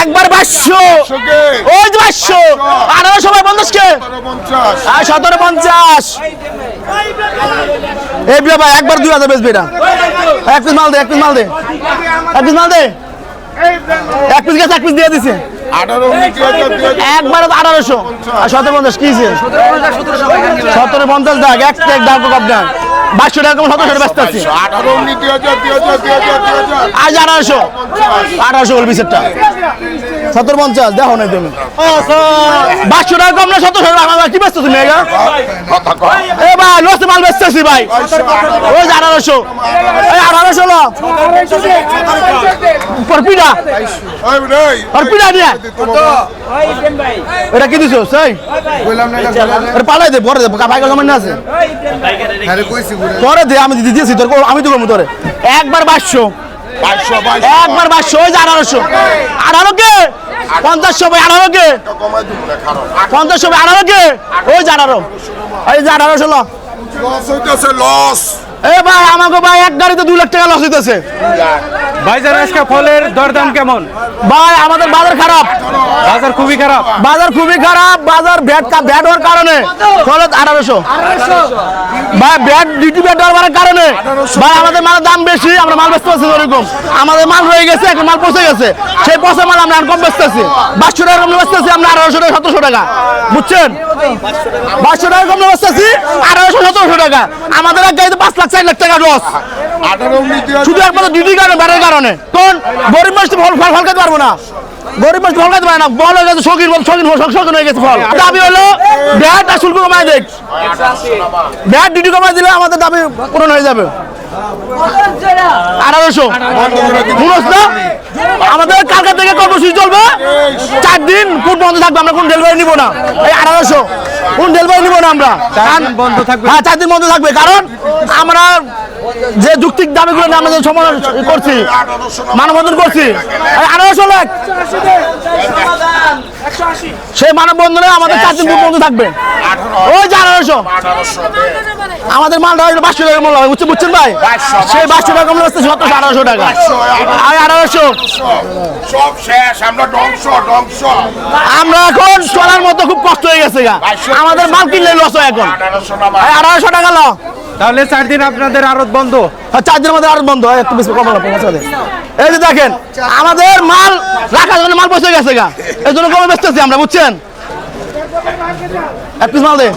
একবার বাইশশো ওই যে বাইশশো আঠারোশো ভাই পঞ্চাশকে। আর সতেরো পঞ্চাশ। এই বিয়া ভাই একবার দুই হাজার বেচবে এটা। এক পিস মাল দে এক পিস মাল দে। এক পিস মাল দে। এক পিস গেছে এক পিস দিয়ে দিছে। একবার আঠারোশো। আর সতেরো পঞ্চাশ কি সতেরো পঞ্চাশ দাগ এক দাগ কম দাগ। বাইশশো টাকা কম সতেরোশো ব্যস্ত আছে? আজ আঠারোশো আঠারোশো বলবি সেটটা। সত্তর পঞ্চাশ দেখো না তুমি। বাইশশো টাকা কম না সতেরোশো টাকা কি ব্যস্ত তুমি এ ভাই লসে মাল বেচতেছি ভাই। ওই যে আঠারোশো এই আঠারোশো লো। আর পিঠা। নিয়ে এটা কি দিছো সেই পালাই দে পরে দে ভাই জমা না আছে। পরে দে আমি দিদি দিয়েছি তোর আমি তো করব তোরে। একবার বাইশশো। একবার বাইশশো ওই যে আঠারোশো আঠারো কে? পঞ্চাশশো ভাই আঠারো কে? পঞ্চাশশো ভাই আঠারো কে? ওই যে আঠারো এই যে আঠারোশো লো। লস এ ভাই আমাকে ভাই এক গাড়িতে দু লাখ টাকা লস হইতেছে। ভাইজান আজকে ফলের দরদাম কেমন? ভাই আমাদের বাজার খারাপ। বাজার খুবই খারাপ। বাজার খুবই খারাপ বাজার ব্যাট ব্যাট হওয়ার কারণে। আঠারোশো। ভাই ব্যাট ডিউটি ব্যাট হওয়ার কারণে। ভাই আমাদের মালের দাম বেশি আমরা মাল বেচতে পারছি ওরকম। আমাদের মাল রয়ে গেছে এখন মাল পচে গেছে। সেই পচা মাল আমরা কম বেচতেছি। পাঁচশো টাকা কম বেচতেছি আমরা আঠারোশো টাকা সতেরোশো টাকা। বুঝছেন? পাঁচশো টাকা কম বেচতেছি আঠারোশো সতেরোশো টাকা। আমাদের এক গাড়িতে পাঁচ লাখ চার লাখ টাকা লস শুধু একমাত্র ডিউটি কারণে ব্যাটের কারণে। কোন? গরিব মানুষ ফল ফল ফল খেতে পারব না। গরিব মানুষ ফল খেতে পারে না। বল হয়ে গেছে শৌখিন বল শখিন শৌখিন হয়ে গেছে ফল। দাবি হলো ব্যাট আর শুল্ক কমায় দেখ। ব্যাট ডিউটি কমায় দিলে আমাদের দাবি পূরণ হয়ে যাবে। আমাদের কালকা থেকে কর্মসূচি চলবে। চার দিন কোন বন্ধ থাকবে আমরা কোন ডেলিভারি নিব না। এই আঠারোশো। কোন ডেলিভারি নিব না আমরা? বন্ধ থাকবে। হ্যাঁ চার দিন বন্ধ থাকবে। কারণ আমরা যে যুক্তিক দাবিগুলো নিয়ে আমরা যে সমাধান করছি মানববন্ধন করছি আঠারোশো লাখ। সেই মানববন্ধনে আমাদের চার দিন বন্ধ থাকবে। ওই যে আঠারোশো। আমাদের মালটা হলো পাঁচশো টাকা মূল্য। হবে বুঝছেন বুঝছেন ভাই? সেই পাঁচশো টাকা মূল্য হচ্ছে সতেরোশো আঠারোশো টাকা। আঠারোশো। সব শেষ আমরা ধ্বংস। আমরা এখন চলার মতো খুব কষ্ট হয়ে গেছে গা। আমাদের মাল কিনলে লস হয় এখন। আঠারোশো টাকা লো তাহলে চার দিন আপনাদের আড়ত বন্ধ। আর চার দিনের মধ্যে আর বন্ধ। হয় একটু বেশি কম। এই যে দেখেন আমাদের মাল রাখার জন্য মাল পৌঁছে গেছে গা। এই জন্য কমে বেচতেছি আমরা বুঝছেন? এক পিস মাল দে।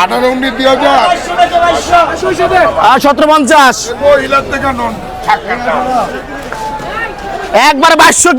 আঠারো উনিশ দুই হাজার। আর সতেরো পঞ্চাশ মহিলার থেকে নন থাকবে না একবার বাইশশো